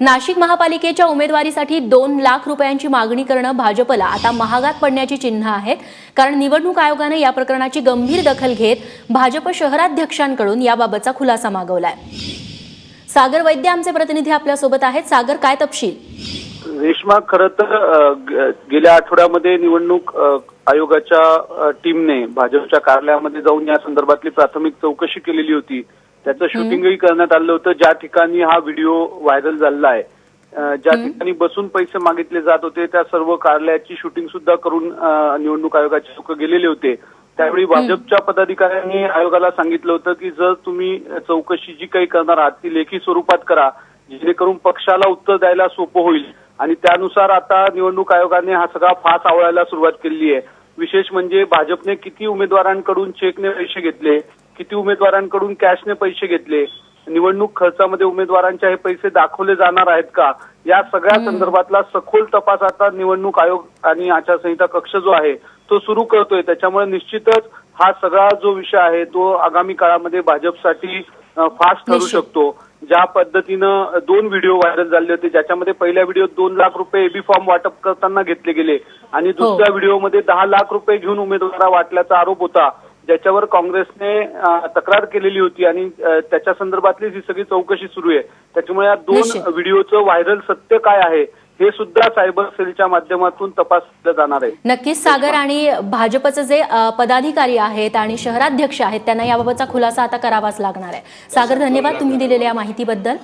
नाशिक महापालिकेच्या उमेदवारीसाठी दोन लाख रुपयांची मागणी करणं भाजपला आता महागात पडण्याची चिन्ह आहेत. कारण निवडणूक आयोगानं या प्रकरणाची गंभीर दखल घेत भाजप शहराध्यक्षांकडून याबाबतचा खुलासा मागवलाय. सागर वैद्य आमचे प्रतिनिधी आपल्यासोबत आहेत. सागर काय तपशील? रेश्मा खरं तर गेल्या आठवड्यामध्ये निवडणूक आयोगाच्या टीमने भाजपच्या कार्यालयामध्ये जाऊन या संदर्भातली प्राथमिक चौकशी केलेली होती. त्याचं शूटिंगही करण्यात आलं होतं. ज्या ठिकाणी हा व्हिडिओ व्हायरल झालेला आहे ज्या ठिकाणी बसून पैसे मागितले जात होते त्या सर्व कार्यालयाची शूटिंग सुद्धा करून निवडणूक आयोगाचे लोक गेलेले होते. त्यावेळी भाजपच्या पदाधिकाऱ्यांनी आयोगाला सांगितलं होतं की जर तुम्ही चौकशी जी काही करणार आहात ती लेखी स्वरूपात करा जेणेकरून पक्षाला उत्तर द्यायला सोपं होईल. आणि त्यानुसार आता निवडणूक आयोगाने हा सगळा फास आवळायला सुरुवात केली आहे. विशेष म्हणजे भाजपने किती उमेदवारांकडून चेकने पैसे घेतले किती उमेदवारांकडून कॅशने पैसे घेतले? निवडणूक खर्चामध्ये उमेदवारांचे हे पैसे दाखवले जाणार आहेत का? या सगळ्या संदर्भातला सखोल तपास आता निवडणूक आयोग आणि आचारसंहिता कक्ष जो आहे तो सुरू करतोय. त्याच्यामुळे निश्चितच हा सगळा जो विषय आहे तो आगामी काळामध्ये भाजपसाठी फास्ट ठरू. शकतो. ज्या पद्धतीनं दोन व्हिडिओ व्हायरल झाले होते ज्याच्यामध्ये पहिल्या व्हिडिओत दोन लाख रुपये एबी फॉर्म वाटप करताना घेतले गेले आणि दुसऱ्या व्हिडिओमध्ये दहा लाख रुपये घेऊन उमेदवारा वाटल्याचा आरोप होता. ज्याच्यावर काँग्रेसने तक्रार केलेली होती आणि त्याच्या संदर्भातलीच ही सगळी चौकशी सुरू आहे त्याच्यामुळे या. दोन व्हिडिओचं व्हायरल सत्य काय आहे हे सुद्धा सायबर सेलच्या माध्यमातून तपासलं जाणार आहे. नक्कीच सागर आणि भाजपचे जे पदाधिकारी आहेत आणि शहराध्यक्ष आहेत त्यांना याबाबतचा खुलासा आता करावाच लागणार आहे. सागर धन्यवाद तुम्ही दिलेल्या या माहितीबद्दल